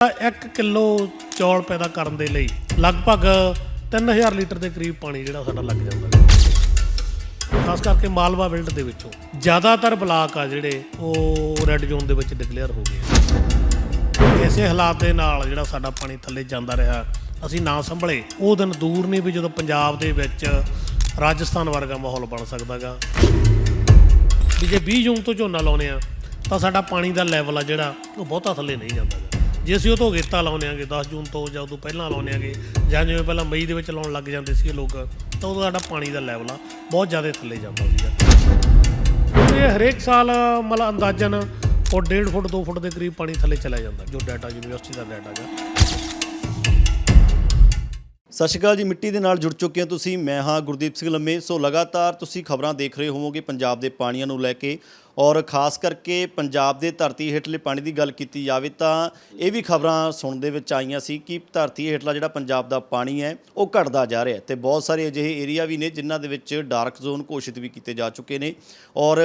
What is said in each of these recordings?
1 kilo ਚੌਲ ਪੈਦਾ ਕਰਨ ਦੇ ਲਈ ਲਗਭਗ 3000 ਲੀਟਰ ਦੇ ਕਰੀਬ ਪਾਣੀ ਜਿਹੜਾ ਸਾਡਾ ਲੱਗ ਜਾਂਦਾ ਹੈ ਖਾਸ ਕਰਕੇ ਮਾਲਵਾ ਬਿਲਡ ਦੇ ਵਿੱਚੋਂ। ਜ਼ਿਆਦਾਤਰ ਬਲਾਕ ਆ ਜਿਹੜੇ ਉਹ ਰੈੱਡ ਜ਼ੋਨ ਦੇ ਵਿੱਚ ਡਿਕਲੇਅਰ ਹੋ ਗਏ ਐਸੇ ਹਾਲਾਤ ਦੇ ਨਾਲ ਜਿਹੜਾ ਸਾਡਾ ਪਾਣੀ ਥੱਲੇ ਜਾਂਦਾ ਰਿਹਾ, ਅਸੀਂ ਨਾ ਸੰਭਲੇ। ਉਹ ਦਿਨ ਦੂਰ ਨਹੀਂ ਵੀ ਜਦੋਂ ਪੰਜਾਬ ਦੇ ਵਿੱਚ ਰਾਜਸਥਾਨ ਵਰਗਾ ਮਾਹੌਲ ਬਣ ਸਕਦਾਗਾ ਵੀ ਜੇ 20 ਜੂਨ ਤੋਂ ਝੋਨਾ ਲਾਉਨੇ ਆ, ਤਾਂ ਸਾਡਾ ਪਾਣੀ ਦਾ ਲੈਵਲ ਆ ਜਿਹੜਾ ਉਹ ਬਹੁਤਾ ਥੱਲੇ ਨਹੀਂ ਜਾਂਦਾ ਗਾ। ਜੇ ਅਸੀਂ ਉਹ ਤੋਂ ਅਗੇਤਾ ਲਾਉਂਦੇ ਆਗੇ 10 ਜੂਨ ਤੋਂ ਜਾਂ ਉਦੋਂ ਪਹਿਲਾਂ ਲਾਉਂਦੇ ਆਗੇ, ਜਾਂ ਜਿਵੇਂ ਪਹਿਲਾਂ ਮਈ ਦੇ ਵਿੱਚ ਲਾਉਣ ਲੱਗ ਜਾਂਦੇ ਸੀਗੇ ਲੋਕ, ਤਾਂ ਉਦੋਂ ਸਾਡਾ ਪਾਣੀ ਦਾ ਲੈਵਲ ਆ ਬਹੁਤ ਜ਼ਿਆਦਾ ਥੱਲੇ ਜਾਂਦਾ ਸੀਗਾ। ਇਹ ਹਰੇਕ ਸਾਲ ਮਤਲਬ ਅੰਦਾਜ਼ਨ ਉਹ 1.5 ਫੁੱਟ 2 ਫੁੱਟ ਦੇ ਕਰੀਬ ਪਾਣੀ ਥੱਲੇ ਚਲਾ ਜਾਂਦਾ, ਜੋ ਡਾਟਾ ਯੂਨੀਵਰਸਿਟੀ ਦਾ ਡਾਟਾ ਗਾ। ਸਤਿ ਸ਼੍ਰੀ ਅਕਾਲ ਜੀ, ਮਿੱਟੀ ਦੇ ਨਾਲ ਜੁੜ ਚੁੱਕੇ ਹੋ ਤੁਸੀਂ। ਮੈਂ ਹਾਂ ਗੁਰਦੀਪ ਸਿੰਘ ਲੰਮੇ। ਸੋ ਲਗਾਤਾਰ ਤੁਸੀਂ ਖਬਰਾਂ ਦੇਖ ਰਹੇ ਹੋਵੋਗੇ ਪੰਜਾਬ ਦੇ ਪਾਣੀਆਂ ਨੂੰ ਲੈ ਕੇ। ਔਰ ਖਾਸ ਕਰਕੇ ਪੰਜਾਬ ਦੇ ਧਰਤੀ ਹੇਠਲੇ ਪਾਣੀ ਦੀ ਗੱਲ ਕੀਤੀ ਜਾਵੇ ਤਾਂ ਇਹ ਵੀ ਖਬਰਾਂ ਸੁਣਨ ਦੇ ਵਿੱਚ ਆਈਆਂ ਸੀ ਕਿ ਧਰਤੀ ਹੇਠਲਾ ਜਿਹੜਾ ਪੰਜਾਬ ਦਾ ਪਾਣੀ ਹੈ, ਉਹ ਘਟਦਾ ਜਾ ਰਿਹਾ ਹੈ ਤੇ ਬਹੁਤ ਸਾਰੇ ਅਜਿਹੇ ਏਰੀਆ ਵੀ ਨੇ ਜਿਨ੍ਹਾਂ ਦੇ ਵਿੱਚ ਡਾਰਕ ਜ਼ੋਨ ਘੋਸ਼ਿਤ ਵੀ ਕੀਤੇ ਜਾ ਚੁੱਕੇ ਨੇ ਔਰ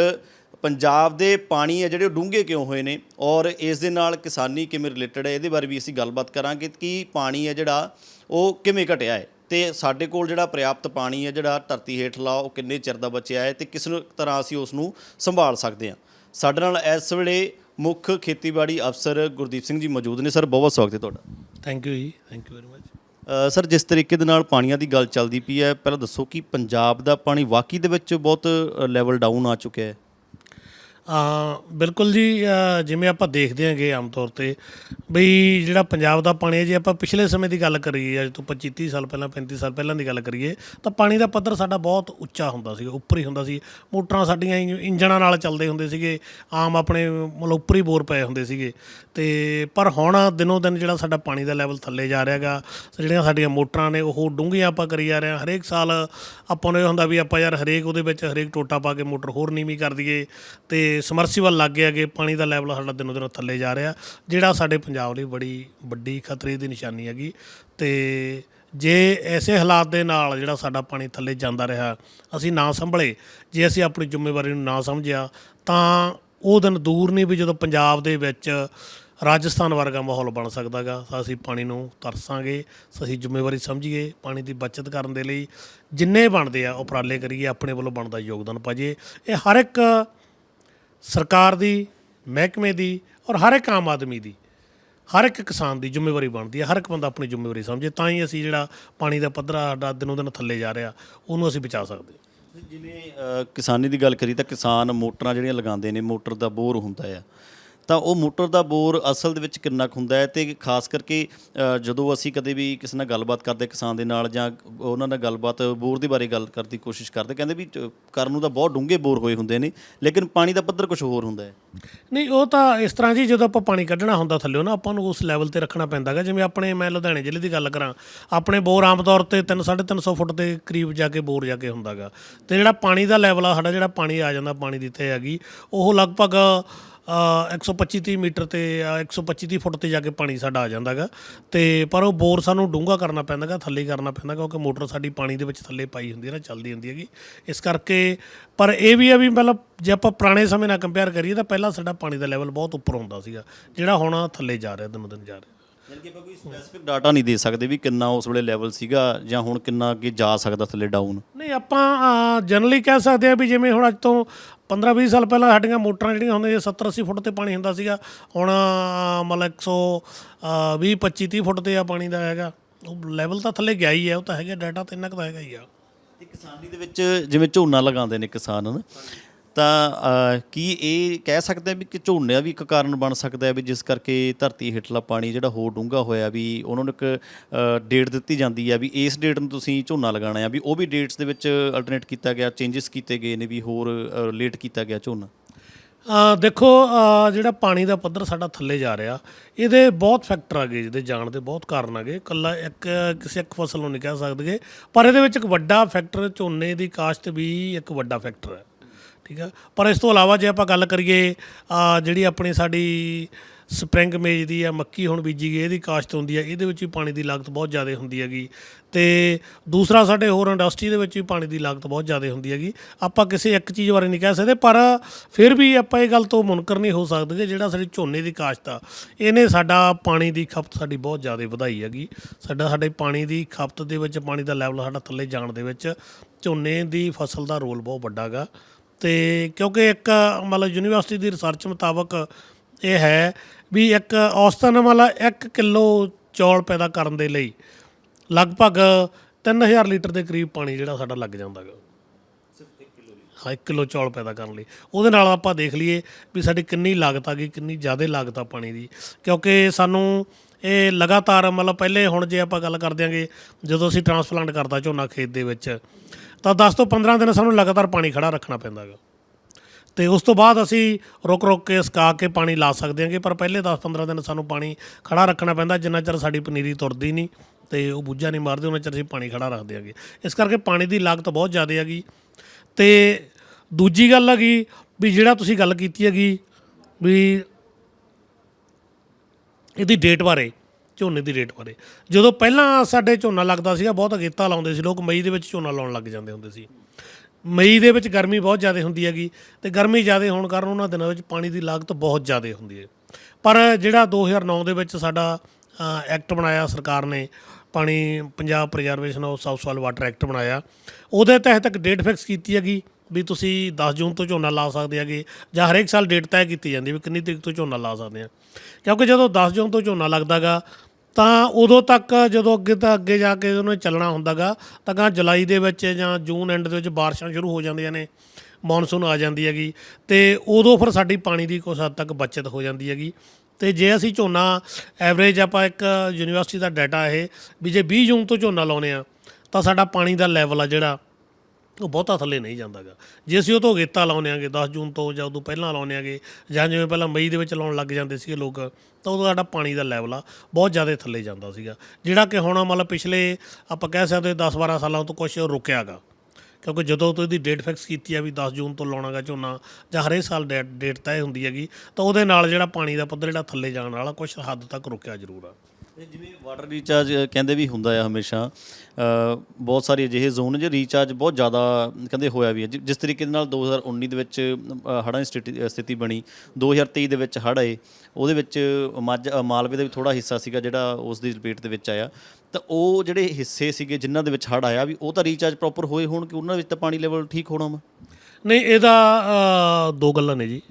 ਪੰਜਾਬ ਦੇ ਪਾਣੀ ਹੈ ਜਿਹੜੇ ਉਹ ਡੂੰਘੇ ਕਿਉਂ ਹੋਏ ਨੇ ਔਰ ਇਸ ਦੇ ਨਾਲ ਕਿਸਾਨੀ ਕਿਵੇਂ ਰਿਲੇਟਡ ਹੈ, ਇਹਦੇ ਬਾਰੇ ਵੀ ਅਸੀਂ ਗੱਲਬਾਤ ਕਰਾਂਗੇ ਕਿ ਪਾਣੀ ਹੈ ਜਿਹੜਾ ਉਹ ਕਿਵੇਂ ਘਟਿਆ ਹੈ। ਤੇ ਸਾਡੇ ਕੋਲ ਜਿਹੜਾ ਪ੍ਰਿਆਪਤ ਪਾਣੀ ਹੈ ਜਿਹੜਾ ਧਰਤੀ ਹੇਠਲਾ ਉਹ ਕਿੰਨੇ ਚਿਰ ਦਾ ਬਚਿਆ ਹੈ ਤੇ ਕਿਸ ਨੂੰ ਤਰ੍ਹਾਂ ਅਸੀਂ ਉਸ ਨੂੰ ਸੰਭਾਲ ਸਕਦੇ ਹਾਂ? ਸਾਡੇ ਨਾਲ ਇਸ ਵੇਲੇ ਮੁੱਖ ਖੇਤੀਬਾੜੀ ਅਫਸਰ ਗੁਰਦੀਪ ਸਿੰਘ ਜੀ ਮੌਜੂਦ ਨੇ। ਸਰ ਬਹੁਤ ਸਵਾਗਤ ਹੈ ਤੁਹਾਡਾ। ਥੈਂਕ ਯੂ ਜੀ thank you very much sir ਜਿਸ ਤਰੀਕੇ ਦੇ ਨਾਲ ਪਾਣੀਆਂ ਦੀ ਗੱਲ ਚੱਲਦੀ ਪਈ ਹੈ ਪਹਿਲਾਂ ਦੱਸੋ ਕਿ ਪੰਜਾਬ ਦਾ ਪਾਣੀ ਵਾਕਈ ਦੇ ਵਿੱਚ ਬਹੁਤ ਲੈਵਲ ਡਾਊਨ ਆ ਚੁੱਕਿਆ ਹੈ। ਬਿਲਕੁਲ ਜੀ ਜਿਵੇਂ ਆਪਾਂ ਦੇਖਦੇ ਹਾਂਗੇ ਆਮ ਤੌਰ ਤੇ, ਬਈ ਜਿਹੜਾ ਪੰਜਾਬ ਦਾ ਪਾਣੀ ਹੈ, ਜੇ ਆਪਾਂ ਪਿਛਲੇ ਸਮੇਂ ਦੀ ਗੱਲ ਕਰੀਏ, ਅੱਜ ਤੋਂ 25 30 ਸਾਲ ਪਹਿਲਾਂ 35 ਸਾਲ ਪਹਿਲਾਂ ਦੀ ਗੱਲ ਕਰੀਏ, ਤਾਂ ਪਾਣੀ ਦਾ ਪੱਧਰ ਸਾਡਾ ਬਹੁਤ ਉੱਚਾ ਹੁੰਦਾ ਸੀ ਉੱਪਰ ਹੀ ਹੁੰਦਾ ਸੀ। ਮੋਟਰਾਂ ਸਾਡੀਆਂ ਇੰਜ- ਇੰਜਣਾਂ ਨਾਲ ਚੱਲਦੇ ਹੁੰਦੇ ਸੀਗੇ, ਆਮ ਆਪਣੇ ਮਤਲਬ ਉੱਪਰ ਹੀ ਬੋਰ ਪਏ ਹੁੰਦੇ ਸੀਗੇ। ਤੇ ਪਰ ਹੁਣ ਦਿਨੋਂ ਦਿਨ ਜਿਹੜਾ ਸਾਡਾ ਪਾਣੀ ਦਾ ਲੈਵਲ ਥੱਲੇ ਜਾ ਰਿਹਾਗਾ ਜਿਹੜੀਆਂ ਸਾਡੀਆਂ ਮੋਟਰਾਂ ਨੇ, ਉਹ ਡੂੰਘੀਆਂ ਆਪਾਂ ਕਰੀ ਜਾ ਰਹੇ ਹਾਂ। ਹਰੇਕ ਸਾਲ ਆਪਾਂ ਨੂੰ ਇਹ ਹੁੰਦਾ ਵੀ ਆਪਾਂ ਯਾਰ ਹਰੇਕ ਉਹਦੇ ਵਿੱਚ ਹਰੇਕ ਟੋਟਾ ਪਾ ਕੇ ਮੋਟਰ ਹੋਰ ਨੀਵੀਂ ਕਰ ਦਈਏ, ਤੇ ਸਮਰਸੀਬਲ ਲੱਗ ਗਿਆ ਕਿ ਪਾਣੀ ਦਾ ਲੈਵਲ ਸਾਡਾ ਦਿਨੋਂ ਦਿਨ ਥੱਲੇ ਜਾ ਰਿਹਾ। ਜਿਹੜਾ ਸਾਡੇ ਪੰਜਾਬ ਲਈ ਬੜੀ ਵੱਡੀ ਖਤਰੇ ਦੀ ਨਿਸ਼ਾਨੀ ਹੈਗੀ। ਤੇ ਜੇ ਐਸੇ ਹਾਲਾਤ ਦੇ ਨਾਲ ਜਿਹੜਾ ਸਾਡਾ ਪਾਣੀ ਥੱਲੇ ਜਾਂਦਾ ਰਿਹਾ, ਅਸੀਂ ਨਾ ਸੰਭਲੇ, ਜੇ ਅਸੀਂ ਆਪਣੀ ਜ਼ਿੰਮੇਵਾਰੀ ਨੂੰ ਨਾ ਸਮਝਿਆ, ਤਾਂ ਉਹ ਦਿਨ ਦੂਰ ਨਹੀਂ ਵੀ ਜਦੋਂ ਪੰਜਾਬ ਦੇ ਵਿੱਚ ਰਾਜਸਥਾਨ ਵਰਗਾ ਮਾਹੌਲ ਬਣ ਸਕਦਾਗਾ ਤਾਂ ਅਸੀਂ ਪਾਣੀ ਨੂੰ ਤਰਸਾਂਗੇ, ਅਸੀਂ ਜ਼ਿੰਮੇਵਾਰੀ ਸਮਝੀਏ, ਪਾਣੀ ਦੀ ਬਚਤ ਕਰਨ ਦੇ ਲਈ ਜਿੰਨੇ ਬਣਦੇ ਆ, ਉਪਰਾਲੇ ਕਰੀਏ, ਆਪਣੇ ਵੱਲੋਂ ਬਣਦਾ ਯੋਗਦਾਨ ਪਾਈਏ ਇਹ ਹਰ ਇੱਕ ਸਰਕਾਰ ਦੀ ਮਹਿਕਮੇ ਦੀ ਔਰ ਹਰ ਇੱਕ ਆਮ ਆਦਮੀ ਦੀ ਹਰ ਇੱਕ ਕਿਸਾਨ ਦੀ ਜ਼ਿੰਮੇਵਾਰੀ ਬਣਦੀ ਹੈ ਹਰ ਇੱਕ ਬੰਦਾ ਆਪਣੀ ਜ਼ਿੰਮੇਵਾਰੀ ਸਮਝੇ ਤਾਂ ਹੀ ਅਸੀਂ ਜਿਹੜਾ ਪਾਣੀ ਦਾ ਪੱਧਰਾ ਸਾਡਾ ਦਿਨੋਂ ਦਿਨ ਥੱਲੇ ਜਾ ਰਿਹਾ ਉਹਨੂੰ ਅਸੀਂ ਬਚਾ ਸਕਦੇ ਹਾਂ। ਜਿਵੇਂ ਅ, ਕਿਸਾਨੀ ਦੀ ਗੱਲ ਕਰੀ ਤਾਂ ਕਿਸਾਨ ਮੋਟਰਾਂ ਜਿਹੜੀਆਂ ਲਗਾਉਂਦੇ ਨੇ ਮੋਟਰ ਦਾ ਬੋਰ ਹੁੰਦਾ ਆ ਤਾਂ ਉਹ ਮੋਟਰ ਦਾ ਬੋਰ ਅਸਲ ਦੇ ਵਿੱਚ ਕਿੰਨਾ ਕੁ ਹੁੰਦਾ ਹੈ ਤੇ ਖਾਸ ਕਰਕੇ ਜਦੋਂ ਅਸੀਂ ਕਦੇ ਵੀ ਕਿਸੇ ਨਾਲ ਗੱਲਬਾਤ ਕਰਦੇ ਕਿਸਾਨ ਦੇ ਨਾਲ ਜਾਂ ਉਹਨਾਂ ਨਾਲ ਗੱਲਬਾਤ ਬੋਰ ਦੇ ਬਾਰੇ ਗੱਲ ਕਰਨ ਦੀ ਕੋਸ਼ਿਸ਼ ਕਰਦੇ, ਕਹਿੰਦੇ ਵੀ ਟ- ਕਰਨ ਨੂੰ ਤਾਂ ਬਹੁਤ ਡੂੰਘੇ ਬੋਰ ਹੋਏ ਹੁੰਦੇ ਨੇ, ਲੇਕਿਨ ਪਾਣੀ ਦਾ ਪੱਧਰ ਕੁਝ ਹੋਰ ਹੁੰਦਾ ਹੈ। ਨਹੀਂ, ਉਹ ਤਾਂ ਇਸ ਤਰ੍ਹਾਂ ਜੀ, ਜਦੋਂ ਆਪਾਂ ਪਾਣੀ ਕੱਢਣਾ ਹੁੰਦਾ ਥੱਲਿਓ ਨਾ ਆਪਾਂ ਨੂੰ ਉਸ ਲੈਵਲ ਤੇ ਰੱਖਣਾ ਪੈਂਦਾਗਾ ਜਿਵੇਂ ਆਪਣੇ, ਮੈਂ ਲੁਧਿਆਣੇ ਜ਼ਿਲ੍ਹੇ ਦੀ ਗੱਲ ਕਰਾਂ, ਆਪਣੇ ਬੋਰ ਆਮ ਤੌਰ ਤੇ 3 350 ਫੁੱਟ ਦੇ ਕਰੀਬ ਜਾ ਕੇ ਬੋਰ ਜਾ ਕੇ ਹੁੰਦਾਗਾ ਤੇ ਜਿਹੜਾ ਪਾਣੀ ਦਾ ਲੈਵਲ ਆ, ਸਾਡਾ ਜਿਹੜਾ ਪਾਣੀ ਆ ਜਾਂਦਾ, ਪਾਣੀ ਦੀ ਤੇ ਹੈਗੀ, ਉਹ ਲਗਭਗ 125 30 ਮੀਟਰ ਤੇ ਅ, 125 30 ਫੁੱਟ ਤੇ ਜਾ ਕੇ ਪਾਣੀ ਸਾਡਾ ਆ ਜਾਂਦਾਗਾ ਤੇ ਪਰ ਉਹ ਬੋਰ ਸਾਨੂੰ ਡੂੰਘਾ ਕਰਨਾ ਪੈਂਦਾਗਾ ਥੱਲੇ ਕਰਨਾ ਪੈਂਦਾ ਕਿਉਂਕਿ ਮੋਟਰ ਸਾਡੀ ਪਾਣੀ ਦੇ ਵਿੱਚ ਥੱਲੇ ਪਾਈ ਹੁੰਦੀ ਹੈ ਨਾ ਚੱਲਦੀ ਹੁੰਦੀ ਹੈਗੀ। ਇਸ ਕਰਕੇ ਪਰ ਇਹ ਵੀ ਆ ਵੀ ਮਤਲਬ ਜੇ ਆਪਾਂ ਪੁਰਾਣੇ ਸਮੇਂ ਨਾਲ ਕੰਪੇਅਰ ਕਰੀਏ ਤਾਂ ਪਹਿਲਾਂ ਸਾਡਾ ਪਾਣੀ ਦਾ ਲੈਵਲ ਬਹੁਤ ਉੱਪਰ ਹੁੰਦਾ ਸੀਗਾ ਜਿਹੜਾ ਹੁਣ ਥੱਲੇ ਜਾ ਰਿਹਾ ਦਿਨੋਂ ਦਿਨ ਜਾ ਰਿਹਾ। ਯਾਨੀ ਕਿ ਆਪਾਂ ਕੋਈ ਸਪੈਸੀਫਿਕ ਡਾਟਾ ਨਹੀਂ ਦੇ ਸਕਦੇ ਵੀ ਕਿੰਨਾ ਉਸ ਵੇਲੇ ਲੈਵਲ ਸੀਗਾ ਜਾਂ ਹੁਣ ਕਿੰਨਾ ਅੱਗੇ ਜਾ ਸਕਦਾ ਥੱਲੇ ਡਾਊਨ ਨਹੀਂ ਆਪਾਂ ਜਨਰਲੀ ਕਹਿ ਸਕਦੇ ਆ ਵੀ ਜਿਵੇਂ ਹੁਣ ਅੱਜ ਤੋਂ 15-20 ਸਾਲ ਪਹਿਲਾਂ ਸਾਡੀਆਂ ਮੋਟਰਾਂ ਜਿਹੜੀਆਂ ਹੁੰਦੀਆਂ 70-80 ਫੁੱਟ ਤੇ ਪਾਣੀ ਹੁੰਦਾ ਸੀਗਾ ਹੁਣ ਮਤਲਬ 120 25 30 ਫੁੱਟ ਤੇ ਆ ਪਾਣੀ ਦਾ ਹੈਗਾ। ਉਹ ਲੈਵਲ ਤਾਂ ਥੱਲੇ ਗਿਆ ਹੀ ਹੈ ਉਹ ਤਾਂ ਹੈਗਾ ਡਾਟਾ ਤਾਂ ਇੰਨਾ ਕੁ ਤਾਂ ਹੈਗਾ ਹੀ ਆ। ਤੇ ਕਿਸਾਨੀ ਦੇ ਵਿੱਚ ਜਿਵੇਂ ਝੋਨਾ ਲਗਾਉਂਦੇ ਨੇ ਕਿਸਾਨ ਹਨ ਤਾਂ ਕੀ ਇਹ ਕਹਿ ਸਕਦੇ ਆ ਵੀ ਕਿ ਝੋਨਾ ਵੀ ਇੱਕ ਕਾਰਨ ਬਣ ਸਕਦਾ ਹੈ ਵੀ ਜਿਸ ਕਰਕੇ ਧਰਤੀ ਹੇਠਲਾ ਪਾਣੀ ਜਿਹੜਾ ਹੋਰ ਡੂੰਘਾ ਹੋਇਆ ਵੀ ਉਹਨਾਂ ਨੂੰ ਇੱਕ ਡੇਟ ਦਿੱਤੀ ਜਾਂਦੀ ਹੈ ਵੀ ਇਸ ਡੇਟ ਨੂੰ ਤੁਸੀਂ ਝੋਨਾ ਲਗਾਉਣਾ ਆ, ਵੀ ਉਹ ਵੀ ਡੇਟਸ ਦੇ ਵਿੱਚ ਅਲਟਰਨੇਟ ਕੀਤਾ ਗਿਆ ਚੇਂਜਸ ਕੀਤੇ ਗਏ ਨੇ ਵੀ ਹੋਰ ਲੇਟ ਕੀਤਾ ਗਿਆ ਝੋਨਾ? ਦੇਖੋ ਜਿਹੜਾ ਪਾਣੀ ਦਾ ਪੱਧਰ ਸਾਡਾ ਥੱਲੇ ਜਾ ਰਿਹਾ, ਇਹਦੇ ਬਹੁਤ ਫੈਕਟਰ ਆ ਗਏ, ਜਿਹਦੇ ਜਾਣ ਦੇ ਬਹੁਤ ਕਾਰਨ ਆ ਗਏ। ਇਕੱਲਾ ਇੱਕ ਕਿਸੇ ਇੱਕ ਫਸਲ ਨੂੰ ਨਹੀਂ ਕਹਿ ਸਕਦੇ ਪਰ ਇਹਦੇ ਵਿੱਚ ਇੱਕ ਵੱਡਾ ਫੈਕਟਰ ਝੋਨੇ ਦੀ ਕਾਸ਼ਤ ਵੀ ਇੱਕ ਵੱਡਾ ਫੈਕਟਰ ਹੈ ਠੀਕ ਆ? ਪਰ ਇਸ ਤੋਂ ਇਲਾਵਾ ਜੇ ਆਪਾਂ ਗੱਲ ਕਰੀਏ ਜਿਹੜੀ ਆਪਣੀ ਸਾਡੀ ਸਪਰਿੰਗ ਮੇਜ ਦੀ ਆ, ਮੱਕੀ ਹੁਣ ਬੀਜੀ ਗਈ, ਇਹਦੀ ਕਾਸ਼ਤ ਹੁੰਦੀ ਆ, ਇਹਦੇ ਵਿੱਚ ਵੀ ਪਾਣੀ ਦੀ ਲਾਗਤ ਬਹੁਤ ਜ਼ਿਆਦਾ ਹੁੰਦੀ ਹੈਗੀ। ਤੇ ਦੂਸਰਾ ਸਾਡੇ ਹੋਰ ਇੰਡਸਟਰੀ ਦੇ ਵਿੱਚ ਵੀ ਪਾਣੀ ਦੀ ਲਾਗਤ ਬਹੁਤ ਜ਼ਿਆਦਾ ਹੁੰਦੀ ਹੈਗੀ। ਆਪਾਂ ਕਿਸੇ ਇੱਕ ਚੀਜ਼ ਬਾਰੇ ਨਹੀਂ ਕਹਿ ਸਕਦੇ, ਪਰ ਫਿਰ ਵੀ ਆਪਾਂ ਇਹ ਗੱਲ ਤੋਂ ਮੁਨਕਰ ਨਹੀਂ ਹੋ ਸਕਦੇ ਕਿ ਜਿਹੜਾ ਸਾਡੀ ਝੋਨੇ ਦੀ ਕਾਸ਼ਤ ਆ, ਇਹਨੇ ਸਾਡਾ ਪਾਣੀ ਦੀ ਖਪਤ ਸਾਡੀ ਬਹੁਤ ਜ਼ਿਆਦਾ ਵਧਾਈ ਹੈਗੀ। ਸਾਡਾ, ਸਾਡੇ ਪਾਣੀ ਦੀ ਖਪਤ ਦੇ ਵਿੱਚ, ਪਾਣੀ ਦਾ ਲੈਵਲ ਸਾਡਾ ਥੱਲੇ ਜਾਣ ਦੇ ਵਿੱਚ ਝੋਨੇ ਦੀ ਫਸਲ ਦਾ ਰੋਲ ਬਹੁਤ ਵੱਡਾ ਗਾ ਤੇ ਕਿਉਂਕਿ ਇੱਕ, ਮਤਲਬ ਯੂਨੀਵਰਸਿਟੀ ਦੀ ਰਿਸਰਚ ਮੁਤਾਬਕ ਇਹ ਹੈ ਵੀ ਇੱਕ ਔਸਤਨ ਮਤਲਬ 1 ਕਿਲੋ ਚੌਲ ਪੈਦਾ ਕਰਨ ਦੇ ਲਈ ਲਗਭਗ 3000 ਲੀਟਰ ਦੇ ਕਰੀਬ ਪਾਣੀ ਜਿਹੜਾ ਸਾਡਾ ਲੱਗ ਜਾਂਦਾ ਗਾ। ਹਾਂ 1 ਕਿਲੋ ਚੌਲ ਪੈਦਾ ਕਰਨ ਲਈ। ਉਹਦੇ ਨਾਲ ਆਪਾਂ ਦੇਖ ਲਈਏ ਵੀ ਸਾਡੀ ਕਿੰਨੀ ਲਾਗਤ ਆ ਗਈ, ਕਿੰਨੀ ਜ਼ਿਆਦਾ ਲਾਗਤ ਆ ਪਾਣੀ ਦੀ। ਕਿਉਂਕਿ ਸਾਨੂੰ ਇਹ ਲਗਾਤਾਰ, ਮਤਲਬ ਪਹਿਲੇ ਹੁਣ ਜੇ ਆਪਾਂ ਗੱਲ ਕਰਦੇ ਦਿਆਂਗੇ ਜਦੋਂ ਅਸੀਂ ਟਰਾਂਸਪਲਾਂਟ ਕਰਦਾ ਝੋਨਾ ਖੇਤ ਦੇ ਵਿੱਚ ਤਾਂ 10 ਤੋਂ 15 ਦਿਨ ਸਾਨੂੰ ਲਗਾਤਾਰ ਪਾਣੀ ਖੜਾ ਰੱਖਣਾ ਪੈਂਦਾ ਗਾ ਤੇ ਉਸ ਤੋਂ ਬਾਅਦ ਅਸੀਂ ਰੁਕ ਰੁਕ ਕੇ, ਸਕਾ ਕੇ ਪਾਣੀ ਲਾ ਸਕਦੇ ਹਾਂਗੇ, ਪਰ ਪਹਿਲੇ 10-15 ਦਿਨ ਸਾਨੂੰ ਪਾਣੀ ਖੜਾ ਰੱਖਣਾ ਪੈਂਦਾ, ਜਿੰਨਾ ਚਿਰ ਸਾਡੀ ਪਨੀਰੀ ਤੁਰਦੀ ਨਹੀਂ ਤੇ ਉਹ ਬੁੱਝਾ ਨਹੀਂ ਮਾਰਦੇ, ਉਹਨਾਂ ਚਿਰ ਅਸੀਂ ਪਾਣੀ ਖੜਾ ਰੱਖਦੇ ਹਾਂਗੇ ਇਸ ਕਰਕੇ ਪਾਣੀ ਦੀ ਲਾਗਤ ਬਹੁਤ ਜ਼ਿਆਦਾ ਹੈਗੀ। ਤੇ ਦੂਜੀ ਗੱਲ ਹੈਗੀ ਵੀ ਜਿਹੜਾ ਤੁਸੀਂ ਗੱਲ ਕੀਤੀ ਹੈਗੀ ਵੀ ਇਹਦੀ ਡੇਟ ਬਾਰੇ। ਝੋਨੇ ਦੀ ਡੇਟ ਬਾਰੇ। ਜਦੋਂ ਪਹਿਲਾਂ ਸਾਡੇ ਝੋਨਾ ਲੱਗਦਾ ਸੀਗਾ, ਬਹੁਤ ਅਗੇਤਾ ਲਾਉਂਦੇ ਸੀ ਲੋਕ, ਮਈ ਦੇ ਵਿੱਚ ਝੋਨਾ ਲਾਉਣ ਲੱਗ ਜਾਂਦੇ ਹੁੰਦੇ ਸੀ। ਮਈ ਦੇ ਵਿੱਚ ਗਰਮੀ ਬਹੁਤ ਜ਼ਿਆਦਾ ਹੁੰਦੀ ਹੈਗੀ ਤੇ ਗਰਮੀ ਜ਼ਿਆਦਾ ਹੋਣ ਕਾਰਨ ਉਹਨਾਂ ਦਿਨਾਂ ਵਿੱਚ ਪਾਣੀ ਦੀ ਲਾਗਤ ਬਹੁਤ ਜ਼ਿਆਦਾ ਹੁੰਦੀ ਹੈ। ਪਰ ਜਿਹੜਾ 2009 ਦੇ ਵਿੱਚ ਸਾਡਾ ਐਕਟ ਬਣਾਇਆ ਸਰਕਾਰ ਨੇ, ਪਾਣੀ Punjab preservation of south soil water act ਬਣਾਇਆ, ਉਹਦੇ ਤਹਿਤ ਇੱਕ ਡੇਟ ਫਿਕਸ ਕੀਤੀ ਹੈਗੀ ਵੀ ਤੁਸੀਂ 10 ਜੂਨ ਤੋਂ ਝੋਨਾ ਲਾ ਸਕਦੇ ਹੈਗੇ ਜਾਂ ਹਰੇਕ ਸਾਲ ਡੇਟ ਤੈਅ ਕੀਤੀ ਜਾਂਦੀ ਵੀ ਕਿੰਨੀ ਤਰੀਕ ਤੋਂ ਝੋਨਾ ਲਾ ਸਕਦੇ ਆ ਕਿਉਂਕਿ ਜਦੋਂ 10 ਜੂਨ ਤੋਂ ਝੋਨਾ ਲੱਗਦਾਗਾ ਤਾਂ ਉਦੋਂ ਤੱਕ ਜਦੋਂ ਅੱਗੇ ਤਾਂ ਅੱਗੇ ਜਾ ਕੇ ਉਹਨੇ ਚੱਲਣਾ ਹੁੰਦਾਗਾ, ਤਾਂ ਗਾ ਜੁਲਾਈ ਦੇ ਵਿੱਚ ਜਾਂ ਜੂਨ ਐਂਡ ਦੇ ਵਿੱਚ ਬਾਰਿਸ਼ਾਂ ਸ਼ੁਰੂ ਹੋ ਜਾਂਦੀਆਂ ਨੇ, ਮੌਨਸੂਨ ਆ ਜਾਂਦੀ ਹੈਗੀ। ਤੇ ਉਦੋਂ ਫਿਰ ਸਾਡੀ ਪਾਣੀ ਦੀ ਕੁਛ ਹੱਦ ਤੱਕ ਬਚਤ ਹੋ ਜਾਂਦੀ ਹੈਗੀ। ਤੇ ਜੇ ਅਸੀਂ ਝੋਨਾ ਐਵਰੇਜ ਆਪਾਂ ਇੱਕ ਯੂਨੀਵਰਸਿਟੀ ਦਾ ਡਾਟਾ ਇਹ, ਵੀ ਜੇ 20 ਜੂਨ ਤੋਂ ਝੋਨਾ ਲਾਉਨੇ ਆ ਤਾਂ ਸਾਡਾ ਪਾਣੀ ਦਾ ਲੈਵਲ ਆ ਜਿਹੜਾ ਉਹ ਬਹੁਤਾ ਥੱਲੇ ਨਹੀਂ ਜਾਂਦਾਗਾ। ਜੇ ਅਸੀਂ ਉਹ ਤੋਂ ਅਗੇਤਾ ਲਾਉਂਦੇ ਆਂਗੇ 10 ਜੂਨ ਤੋਂ ਜਾਂ ਉਦੋਂ ਪਹਿਲਾਂ ਲਾਉਂਦੇ ਆਂਗੇ, ਜਾਂ ਜਿਵੇਂ ਪਹਿਲਾਂ ਮਈ ਦੇ ਵਿੱਚ ਲਾਉਣ ਲੱਗ ਜਾਂਦੇ ਸੀਗੇ ਲੋਕ, ਤਾਂ ਉਦੋਂ ਸਾਡਾ ਪਾਣੀ ਦਾ ਲੈਵਲ ਆ, ਬਹੁਤ ਜ਼ਿਆਦਾ ਥੱਲੇ ਜਾਂਦਾ ਸੀਗਾ। ਜਿਹੜਾ ਕਿ ਹੁਣ ਮਤਲਬ ਪਿਛਲੇ ਆਪਾਂ ਕਹਿ ਸਕਦੇ 10 12 ਸਾਲਾਂ ਤੋਂ ਕੁਝ ਰੁਕਿਆਗਾ। ਕਿਉਂਕਿ ਜਦੋਂ ਤੋਂ ਇਹਦੀ ਡੇਟ ਫਿਕਸ ਕੀਤੀ ਆ ਵੀ 10 ਜੂਨ ਤੋਂ ਲਾਉਣਾਗਾ ਝੋਨਾ, ਜਾਂ ਹਰੇ ਸਾਲ ਡੇਟ ਡੇਟ ਤੈਅ ਹੁੰਦੀ ਹੈਗੀ, ਤਾਂ ਉਹਦੇ ਨਾਲ ਜਿਹੜਾ ਪਾਣੀ ਦਾ ਪੱਧਰ ਜਿਹੜਾ ਥੱਲੇ ਜਾਣ ਵਾਲਾ ਕੁਝ ਹੱਦ ਤੱਕ ਰੁਕਿਆ ਜ਼ਰੂਰ ਆ। ਜਿਵੇਂ ਵਾਟਰ ਰੀਚਾਰਜ ਕਹਿੰਦੇ ਵੀ ਹੁੰਦਾ ਆ ਹਮੇਸ਼ਾ ਬਹੁਤ ਸਾਰੇ ਅਜਿਹੇ ਜ਼ੋਨ ਜੇ ਰੀਚਾਰਜ ਬਹੁਤ ਜ਼ਿਆਦਾ ਕਹਿੰਦੇ ਹੋਇਆ ਵੀ ਹੈ। ਜਿ- ਜਿਸ ਤਰੀਕੇ ਦੇ ਨਾਲ 2019 ਦੇ ਵਿੱਚ ਅ, ਹੜ੍ਹਾਂ ਦੀ ਸਥਿਤੀ- ਸਥਿਤੀ ਬਣੀ 2023 ਦੇ ਵਿੱਚ ਹੜ੍ਹ ਆਏ ਉਹਦੇ ਵਿੱਚ ਮੱਝ ਅ, ਮਾਲਵੇ ਦਾ ਵੀ ਥੋੜਾ ਹਿੱਸਾ ਸੀਗਾ ਜਿਹੜਾ ਉਸ ਦੀ ਰਿਪੀਟ ਦੇ ਵਿੱਚ ਆਇਆ। ਤਾਂ ਉਹ ਜਿਹੜੇ ਹਿੱਸੇ ਸੀਗੇ ਜਿਨ੍ਹਾਂ ਦੇ ਵਿੱਚ ਹੜ੍ਹ ਆਇਆ ਵੀ ਉਹ ਤਾਂ ਰੀਚਾਰਜ ਪ੍ਰੋਪਰ ਹੋਏ ਹੋਣ ਕਿ ਉਹਨਾਂ ਵਿੱਚ ਤਾਂ ਪਾਣੀ ਲੈਵਲ ਠੀਕ ਹੋਣਾ ਵਾ? ਨਹੀਂ ਇਹਦਾ ਅ, ਦੋ ਗੱਲਾਂ ਨੇ ਜੀ।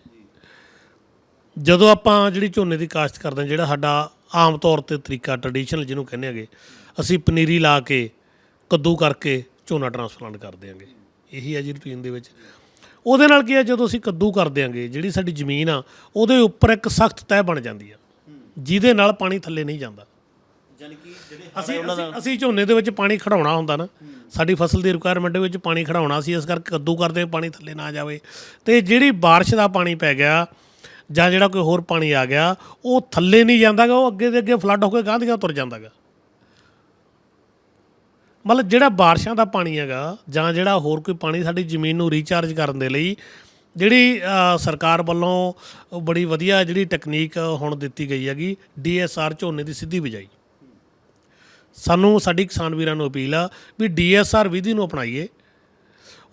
ਜਦੋਂ ਆਪਾਂ ਜਿਹੜੀ ਝੋਨੇ ਦੀ ਕਾਸ਼ਤ ਕਰਦੇ ਹਾਂ ਜਿਹੜਾ ਸਾਡਾ ਆਮ ਤੌਰ ਤੇ ਤਰੀਕਾ ਟ੍ਰੈਡੀਸ਼ਨਲ ਜਿਹਨੂੰ ਕਹਿੰਦੇ ਹੈਗੇ ਅਸੀਂ ਪਨੀਰੀ ਲਾ ਕੇ ਕੱਦੂ ਕਰਕੇ ਝੋਨਾ ਟ੍ਰਾਂਸਪਲਾਂਟ ਕਰ ਦਿਆਂਗੇ। ਇਹੀ ਹੈ ਜੀ ਰੂਟੀਨ ਦੇ ਵਿੱਚ। ਉਹਦੇ ਨਾਲ ਕੀ ਹੈ ਜਦੋਂ ਅਸੀਂ ਕੱਦੂ ਕਰ ਦਿਆਂਗੇ ਜਿਹੜੀ ਸਾਡੀ ਜ਼ਮੀਨ ਆ ਉਹਦੇ ਉੱਪਰ ਇੱਕ ਸਖਤ ਤਹਿ ਬਣ ਜਾਂਦੀ ਆ। ਜਿਹਦੇ ਨਾਲ ਪਾਣੀ ਥੱਲੇ ਨਹੀਂ ਜਾਂਦਾ। ਯਾਨੀ ਕਿ ਜਿਹੜੇ ਅਸੀਂ ਅਸੀਂ- ਝੋਨੇ ਦੇ ਵਿੱਚ ਪਾਣੀ ਖੜਾਉਣਾ ਹੁੰਦਾ ਨਾ। ਸਾਡੀ ਫਸਲ ਦੀ ਰਿਕੁਆਇਰਮੈਂਟ ਦੇ ਵਿੱਚ ਪਾਣੀ ਖੜਾਉਣਾ ਸੀ ਇਸ ਕਰਕੇ ਕੱਦੂ ਕਰਦੇ ਪਾਣੀ ਥੱਲੇ ਨਾ ਜਾਵੇ। ਤੇ ਜਿਹੜੀ ਬਾਰਿਸ਼ ਦਾ ਪਾਣੀ ਪੈ ਗਿਆ ਜਾਂ ਜਿਹੜਾ ਕੋਈ ਹੋਰ ਪਾਣੀ ਆ ਗਿਆ, ਉਹ ਥੱਲੇ ਨਹੀਂ ਜਾਂਦਾਗਾ, ਉਹ ਅੱਗੇ ਦੇ ਅੱਗੇ ਫਲੱਡ ਹੋ ਕੇ ਗਾਂਹ ਦੀਆਂ ਤੁਰ ਜਾਂਦਾਗਾ। ਮਤਲਬ ਜਿਹੜਾ ਬਾਰਿਸ਼ਾਂ ਦਾ ਪਾਣੀ ਹੈਗਾ, ਜਾਂ ਜਿਹੜਾ ਹੋਰ ਕੋਈ ਪਾਣੀ ਸਾਡੀ ਜ਼ਮੀਨ ਨੂੰ ਰੀਚਾਰਜ ਕਰਨ ਦੇ ਲਈ, ਜਿਹੜੀ ਸਰਕਾਰ ਵੱਲੋਂ ਬੜੀ ਵਧੀਆ ਜਿਹੜੀ ਟੈਕਨੀਕ ਹੁਣ ਦਿੱਤੀ ਗਈ ਹੈਗੀ ਡੀਐਸਆਰ ਝੋਨੇ ਦੀ ਸਿੱਧੀ ਬਿਜਾਈ। ਸਾਨੂੰ, ਸਾਡੀ ਕਿਸਾਨ ਵੀਰਾਂ ਨੂੰ ਅਪੀਲ ਆ ਵੀ ਡੀਐਸਆਰ ਵਿਧੀ ਨੂੰ ਅਪਣਾਈਏ।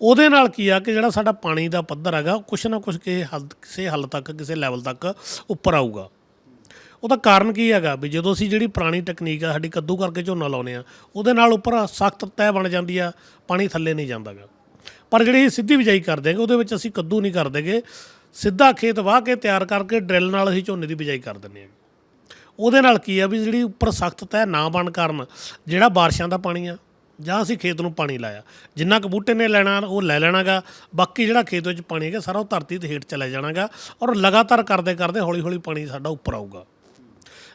ਉਹਦੇ ਨਾਲ ਕੀ ਆ ਕਿ ਜਿਹੜਾ ਸਾਡਾ ਪਾਣੀ ਦਾ ਪੱਧਰ ਹੈਗਾ ਕੁਛ ਨਾ ਕੁਛ ਕਿਸੇ ਹੱਦ, ਕਿਸੇ ਹੱਲ ਤੱਕ, ਕਿਸੇ ਲੈਵਲ ਤੱਕ ਉੱਪਰ ਆਊਗਾ। ਉਹਦਾ ਕਾਰਨ ਕੀ ਹੈਗਾ ਵੀ ਜਦੋਂ ਅਸੀਂ ਜਿਹੜੀ ਪੁਰਾਣੀ ਟੈਕਨੀਕ ਆ, ਸਾਡੀ ਕੱਦੂ ਕਰਕੇ ਝੋਨਾ ਲਾਉਨੇ ਆ, ਉਹਦੇ ਨਾਲ ਉੱਪਰ ਸਖਤ ਤੈਅ ਬਣ ਜਾਂਦੀ ਆ, ਪਾਣੀ ਥੱਲੇ ਨਹੀਂ ਜਾਂਦਾਗਾ ਪਰ ਜਿਹੜੀ ਸਿੱਧੀ ਬਿਜਾਈ ਕਰਦੇ ਹੈਗੇ, ਉਹਦੇ ਵਿੱਚ ਅਸੀਂ ਕੱਦੂ ਨਹੀਂ ਕਰਦੇਗੇ ਸਿੱਧਾ ਖੇਤ ਵਾਹ ਕੇ ਤਿਆਰ ਕਰਕੇ ਡਰਿਲ ਨਾਲ ਅਸੀਂ ਝੋਨੇ ਦੀ ਬਿਜਾਈ ਕਰ ਦਿੰਦੇ ਹਾਂ ਉਹਦੇ ਨਾਲ ਕੀ ਆ ਵੀ ਜਿਹੜੀ ਉੱਪਰ ਸਖਤ ਤੈਅ ਨਾ ਬਣ ਕਾਰਨ ਜਿਹੜਾ ਬਾਰਿਸ਼ਾਂ ਦਾ ਪਾਣੀ ਆ ਜਾਂ ਅਸੀਂ ਖੇਤ ਨੂੰ ਪਾਣੀ ਲਾਇਆ। ਜਿੰਨਾ ਕੁ ਬੂਟੇ ਨੇ ਲੈਣਾ, ਉਹ ਲੈ ਲੈਣਾਗਾ। ਬਾਕੀ ਜਿਹੜਾ ਖੇਤ ਵਿੱਚ ਪਾਣੀ ਹੈਗਾ, ਸਾਰਾ ਉਹ ਧਰਤੀ ਦੇ ਹੇਠ ਚਲਾ ਜਾਣਾਗਾ ਔਰ ਲਗਾਤਾਰ ਕਰਦੇ ਕਰਦੇ ਹੌਲੀ ਹੌਲੀ ਪਾਣੀ ਸਾਡਾ ਉੱਪਰ ਆਊਗਾ।